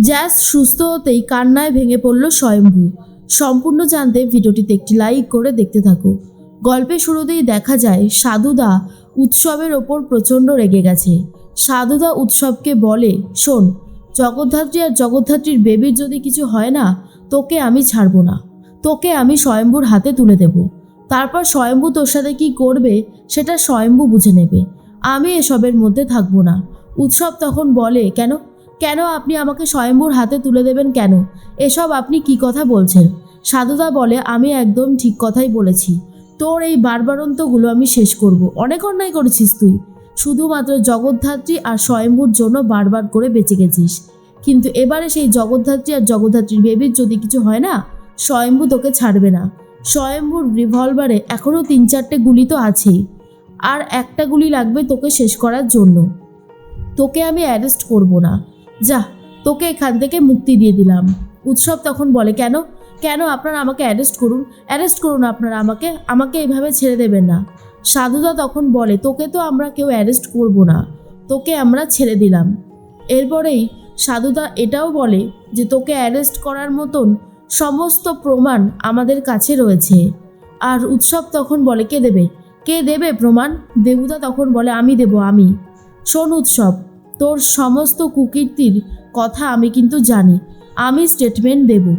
জ্যাস সুস্থ হতেই কান্নায় ভেঙে পড়ল স্বয়ম্ভু। সম্পূর্ণ জানতে ভিডিওটিতে একটি লাইক করে দেখতে থাকো। গল্পের শুরুতেই দেখা যায়, সাধুদা উৎসবের ওপর প্রচণ্ড রেগে গেছে। সাধুদা উৎসবকে বলে, শোন, জগদ্ধাত্রী আর জগদ্ধাত্রীর বেবির যদি কিছু হয় না, তোকে আমি ছাড়বো না। তোকে আমি স্বয়ম্ভুর হাতে তুলে দেব। তারপর স্বয়ম্ভু তোর সাথে কি করবে, সেটা স্বয়ম্ভু বুঝে নেবে। আমি এসবের মধ্যে থাকব না। উৎসব তখন বলে, কেন? কেন আপনি আমাকে স্বয়ম্ভুর হাতে তুলে দেবেন কেন? এসব আপনি কি কথা বলছেন? সাধুদা বলে, আমি একদম ঠিক কথাই বলেছি। তোর এই বারবারন্তগুলো আমি শেষ করব। অনেক অন্যায় করেছিস তুই। শুধুমাত্র জগদ্ধাত্রী আর স্বয়ম্ভুর জন্য বারবার করে বেঁচে গেছিস। কিন্তু এবারে সেই জগদ্ধাত্রী আর জগদ্ধাত্রীর বেবির যদি কিছু হয় না, স্বয়ম্ভু তোকে ছাড়বে না। স্বয়ম্ভুর রিভলভারে এখনও তিন চারটে গুলি তো আছেই। আর একটা গুলি লাগবে তোকে শেষ করার জন্য। তোকে আমি অ্যারেস্ট করব না। যা, তোকে এখান থেকে মুক্তি দিয়ে দিলাম। উৎসব তখন বলে, কেন? কেন আপনারা আমাকে অ্যারেস্ট করুন? অ্যারেস্ট করুন আপনারা আমাকে। আমাকে এইভাবে ছেড়ে দেবেন না। সাধুদা তখন বলে, তোকে তো আমরা কেউ অ্যারেস্ট করব না। তোকে আমরা ছেড়ে দিলাম। এরপরেই সাধুদা এটাও বলে যে, তোকে অ্যারেস্ট করার মতন সমস্ত প্রমাণ আমাদের কাছে রয়েছে। আর উৎসব তখন বলে, কে দেবে? কে দেবে প্রমাণ? দেবুদা তখন বলে, আমি দেব, আমি। শোন উৎসব তোর সমস্ত কুকীর্তির কথা আমি কিন্তু জানি। আমি স্টেটমেন্ট দেব।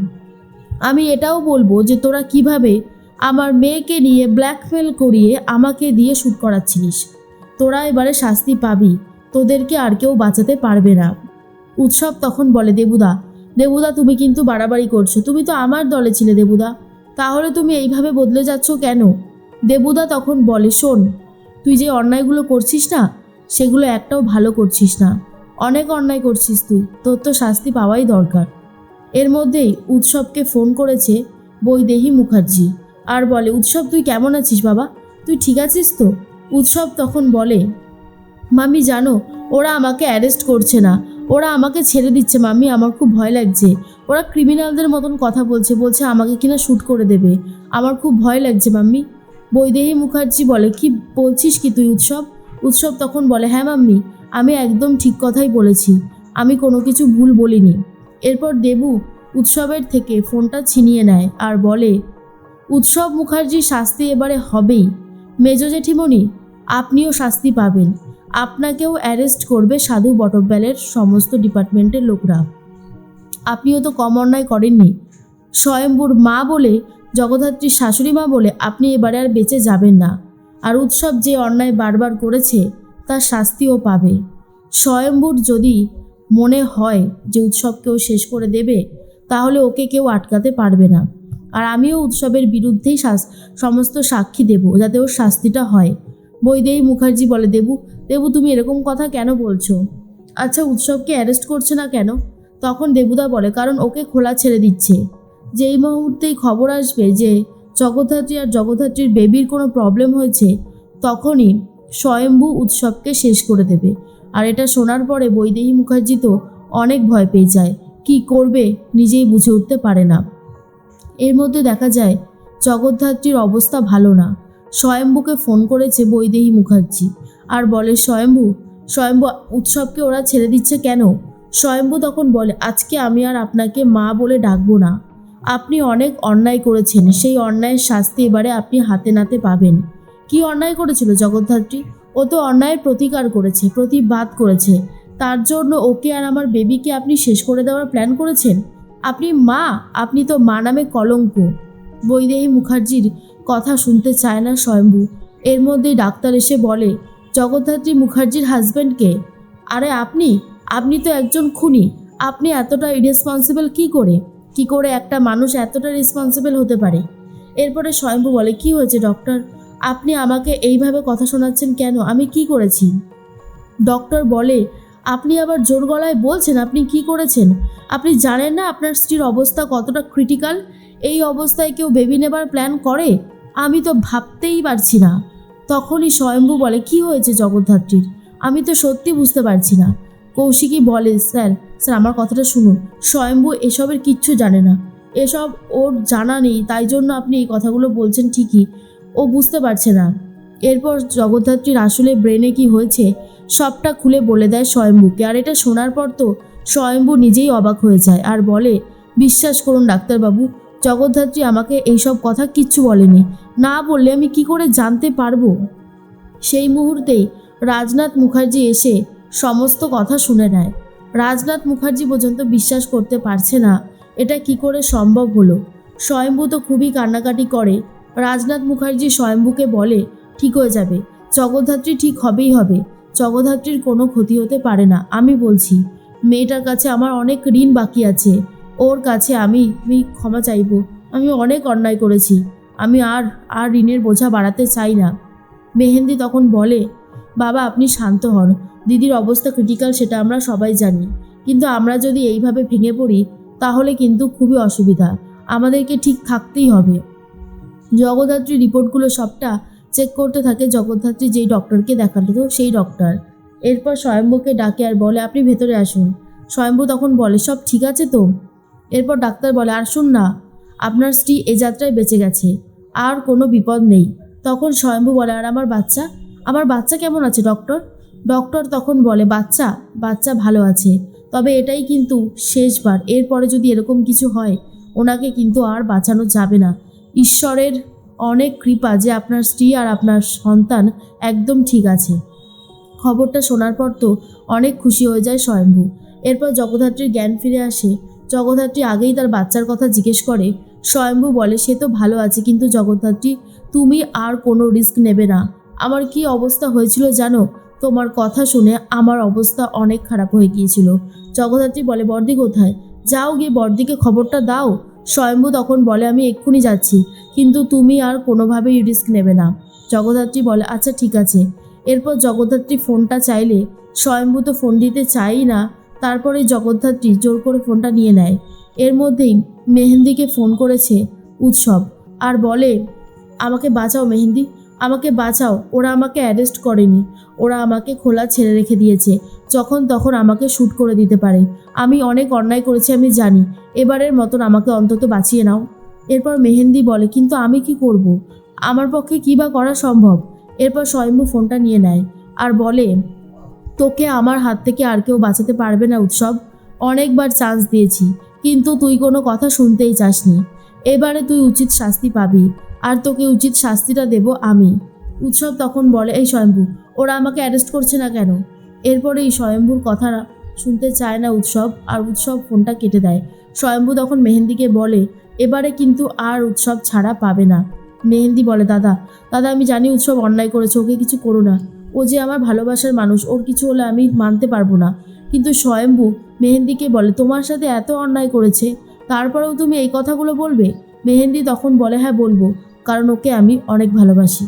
আমি এটাও বলব যে তোরা কীভাবে আমার মেয়েকে নিয়ে ব্ল্যাকমেল করিয়ে আমাকে দিয়ে শ্যুট করাচ্ছিলিস। তোরা এবারে শাস্তি পাবি। তোদেরকে আর কেউ বাঁচাতে পারবে না। উৎসব তখন বলে, দেবুদা দেবুদা, তুমি কিন্তু বাড়াবাড়ি করছ। তুমি তো আমার দলে ছিলে, দেবুদা। তাহলে তুমি এইভাবে বদলে যাচ্ছ কেন? দেবুদা তখন বলে, শোন, তুই যে অন্যায়গুলো করছিস না সেগুলো একটাও ভালো করছিস না। অনেক অন্যায় করছিস তুই। তোর তো শাস্তি পাওয়াই দরকার। এর মধ্যেই উৎসবকে ফোন করেছে বৈদেহী মুখার্জি। আর বলে, উৎসব, তুই কেমন আছিস বাবা? তুই ঠিক আছিস তো? উৎসব তখন বলে মামি জানো, ওরা আমাকে অ্যারেস্ট করছে না। ওরা আমাকে ছেড়ে দিচ্ছে মামি আমার খুব ভয় লাগছে। ওরা ক্রিমিনালদের মতন কথা বলছে বলছে আমাকে কিনা শ্যুট করে দেবে। আমার খুব ভয় লাগছে, মাম্মি। বৈদেহী মুখার্জি বলে, কি বলছিস কি তুই উৎসব? উৎসব তখন বলে হ্যাঁ মাম্মি, আমি একদম ঠিক কথাই বলেছি। আমি কোনো কিছু ভুল বলিনি। এরপর দেবু উৎসবের থেকে ফোনটা ছিনিয়ে নেয় আর বলে, উৎসব মুখার্জির শাস্তি এবারে হবেই। মেজ জেঠিমণি, আপনিও শাস্তি পাবেন। আপনাকেও অ্যারেস্ট করবে সাধু বটব্যালের সমস্ত ডিপার্টমেন্টের লোকরা। আপনিও তো কম অন্যায় করেননি। স্বয়ম্বুর মা বলে, জগদ্ধাত্রীর শাশুড়ি মা বলে, আপনি এবারে আর বেঁচে যাবেন না। আর উৎসব যে অন্যায় বারবার করেছে তার শাস্তিও পাবে। স্বয়ম্বুর যদি মনে হয় যে উৎসবকেও শেষ করে দেবে, তাহলে ওকে কেউ আটকাতে পারবে না। আর আমিও উৎসবের বিরুদ্ধেই সমস্ত সাক্ষী দেব, যাতে ওর শাস্তিটা হয়। বৈদেহী মুখার্জি বলে, দেবু দেবু, তুমি এরকম কথা কেন বলছো? আচ্ছা উৎসবকে অ্যারেস্ট করছে না কেন? তখন দেবুদা বলে, কারণ ওকে খোলা ছেড়ে দিচ্ছে। যেই মুহূর্তেই খবর আসবে যে জগদ্ধাত্রী আর জগদ্ধাত্রীর বেবির কোনো প্রবলেম হয়েছে, তখনই স্বয়ম্ভু উৎসবকে শেষ করে দেবে। আর এটা শোনার পরে বৈদেহী মুখার্জি তো অনেক ভয় পেয়ে যায়, কি করবে নিজেই বুঝে উঠতে পারে না। এর মধ্যে দেখা যায়, জগদ্ধাত্রীর অবস্থা ভালো না। স্বয়ম্ভুকে ফোন করেছে বৈদেহী মুখার্জি আর বলে, স্বয়ম্ভু স্বয়ম্ভু, উৎসবকে ওরা ছেড়ে দিচ্ছে কেন? স্বয়ম্ভু তখন বলে, আজকে আমি আর আপনাকে মা বলে ডাকবো না। আপনি অনেক অন্যায় করেছেন। সেই অন্যায়ের শাস্তি এবারে আপনি হাতে নাতে পাবেন। কি অন্যায় করেছিল জগদ্ধাত্রী? ও তো অন্যায়ের প্রতিকার করেছে, প্রতিবাদ করেছে। তার জন্য ওকে আর আমার বেবিকে আপনি শেষ করে দেওয়ার প্ল্যান করেছেন? আপনি মা, আপনি তো মা নামে কলঙ্ক। বৈদেহী মুখার্জির কথা শুনতে চায় না স্বয়ম্ভু। এর মধ্যেই ডাক্তার এসে বলে, জগদ্ধাত্রী মুখার্জির হাজব্যান্ডকে আরে আপনি? আপনি তো একজন খুনি। আপনি এতটা ইরেসপন্সিবল কি করে? কি করে একটা মানুষ এতটা রেসপন্সিবল হতে পারে? এরপরে স্বয়ম্ভু বলে, কি হয়েছে ডক্টর আপনি আমাকে এইভাবে কথা শোনাচ্ছেন কেন? আমি কি করেছি? ডক্টর বলে, আপনি আবার জোর গলায় বলছেন, আপনি কি করেছেন? আপনি জানেন না আপনার স্ত্রীর অবস্থা কতটা ক্রিটিক্যাল এই অবস্থায় কেউ বেবি নেবার প্ল্যান করে? আমি তো ভাবতেই পারছি না। তখনই স্বয়ম্ভু বলে, কি হয়েছে জগদ্ধাত্রীর? আমি তো সত্যি বুঝতে পারছি না। কৌশিকী বলে, স্যার স্যার, আমার কথাটা শুনুন। স্বয়ম্ভু এসবের কিচ্ছু জানে না। এসব ওর জানা নেই, তাই জন্য আপনি এই কথাগুলো বলছেন ঠিকই। ও বুঝতে পারছে না। এরপর জগদ্ধাত্রীর আসলে ব্রেনে কি হয়েছে, সবটা খুলে বলে দেয় স্বয়ম্ভুকে। আর এটা শোনার পর তো স্বয়ম্ভু নিজেই অবাক হয়ে যায় আর বলে, বিশ্বাস করুন ডাক্তারবাবু, জগদ্ধাত্রী আমাকে এইসব কথা কিচ্ছু বলেনি। না বললে আমি কি করে জানতে পারব? সেই মুহূর্তেই রাজনাথ মুখার্জি এসে সমস্ত কথা শুনে নেয়। রাজনাথ মুখার্জি পর্যন্ত বিশ্বাস করতে পারছে না, এটা কি করে সম্ভব হলো? স্বয়ম্ভু তো খুবই কান্নাকাটি করে। রাজনাথ মুখার্জি স্বয়ম্ভুকে বলে, ঠিক হয়ে যাবে। জগদ্ধাত্রী ঠিক হবেই হবে। জগদ্ধাত্রীর কোনো ক্ষতি হতে পারে না, আমি বলছি। মেয়েটার কাছে আমার অনেক ঋণ বাকি আছে। ওর কাছে আমি আমি ক্ষমা চাইব। আমি অনেক অন্যায় করেছি। আমি আর আর ঋণের বোঝা বাড়াতে চাই না। মেহেন্দি তখন বলে, বাবা, আপনি শান্ত হন। দিদির অবস্থা ক্রিটিক্যাল সেটা আমরা সবাই জানি। কিন্তু আমরা যদি এইভাবে ভেঙে পড়ি, তাহলে কিন্তু খুবই অসুবিধা। আমাদেরকে ঠিক থাকতেই হবে। জগদ্ধাত্রী রিপোর্টগুলো সবটা চেক করতে থাকে। জগদ্ধাত্রী যেই ডক্টরকে দেখাল, সেই ডক্টর এরপর স্বয়ম্ভুকে ডাকে আর বলে, আপনি ভেতরে আসুন। স্বয়ম্ভু তখন বলে, সব ঠিক আছে তো? এরপর ডাক্তার বলে, আর শুন না, আপনার স্ত্রী এ যাত্রায় বেঁচে গেছে। আর কোনো বিপদ নেই। তখন স্বয়ম্ভু বলে, আর আমার বাচ্চা? আমার বাচ্চা কেমন আছে ডক্টর ডক্টর তখন বলে, বাচ্চা বাচ্চা ভালো আছে। তবে এটাই কিন্তু শেষবার। এরপরে যদি এরকম কিছু হয়, ওনাকে কিন্তু আর বাঁচানো যাবে না। ঈশ্বরের অনেক কৃপা যে আপনার স্ত্রী আর আপনার সন্তান একদম ঠিক আছে। খবরটা শোনার পর তো অনেক খুশি হয়ে যায় স্বয়ম্ভু। এরপর জগদ্ধাত্রীর জ্ঞান ফিরে আসে। জগদ্ধাত্রী আগেই তার বাচ্চার কথা জিজ্ঞেস করে, স্বয়ম্ভু বলে, সে তো ভালো আছে, কিন্তু জগদ্ধাত্রী, তুমি আর কোনো রিস্ক নেবে না। আমার কি অবস্থা হয়েছিল জানো? তোমার কথা শুনে আমার অবস্থা অনেক খারাপ হয়ে গিয়েছিল। জগদ্ধাত্রী বলে, বর্দি কোথায়? যাও গিয়ে বর্দিকে খবরটা দাও। স্বয়ম্ভু তখন বলে, আমি এক্ষুনি যাচ্ছি, কিন্তু তুমি আর কোনোভাবেই রিস্ক নেবে না। জগদ্ধাত্রী বলে আচ্ছা ঠিক আছে। এরপর জগদ্ধাত্রী ফোনটা চাইলে, স্বয়ম্ভু তো ফোন দিতে চাই না তারপরে জগদ্ধাত্রী জোর করে ফোনটা নিয়ে নেয়। এর মধ্যেই মেহেন্দিকে ফোন করেছে উৎসব, আর বলে, আমাকে বাঁচাও মেহেন্দি। আমাকে বাঁচাও, ওরা আমাকে অ্যারেস্ট করেনি, ওরা আমাকে খোলা ছেড়ে রেখে দিয়েছে, যখন তখন আমাকে শ্যুট করে দিতে পারে। আমি অনেক অন্যায় করেছি, আমি জানি, এবারের মতন আমাকে অন্তত বাঁচিয়ে নাও। এরপর মেহেন্দি বলে, কিন্তু আমি কি করব। আমার পক্ষে কী বা করা সম্ভব? এরপর স্বয়ম্ভু ফোনটা নিয়ে নেয় আর বলে, তোকে আমার হাত থেকে আর কেউ বাঁচাতে পারবে না উৎসব। অনেকবার চান্স দিয়েছি, কিন্তু তুই কোনো কথা শুনতেই চাসনি। এবারে তুই উচিত শাস্তি পাবি। আর তোকে উচিত শাস্তিটা দেব আমি। উৎসব তখন বলে, এই স্বয়ম্ভু, ওরা আমাকে অ্যারেস্ট করছে না কেন? এরপরে এই স্বয়ম্ভুর কথা শুনতে চায় না উৎসব, আর উৎসব ফোনটা কেটে দেয়। স্বয়ম্ভু তখন মেহেন্দিকে বলে, এবারে কিন্তু আর উৎসব ছাড়া পাবে না। মেহেন্দি বলে, দাদা দাদা, আমি জানি উৎসব অন্যায় করেছে, ওকে কিছু করো না। ও যে আমার ভালোবাসার মানুষ, ওর কিছু হলে আমি মানতে পারব না। কিন্তু স্বয়ম্ভু মেহেন্দিকে বলে, তোমার সাথে এত অন্যায় করেছে, তারপরেও তুমি এই কথাগুলো বলবে? মেহেন্দি তখন বলে হ্যাঁ বলব। কারণ ওকে আমি অনেক ভালোবাসি।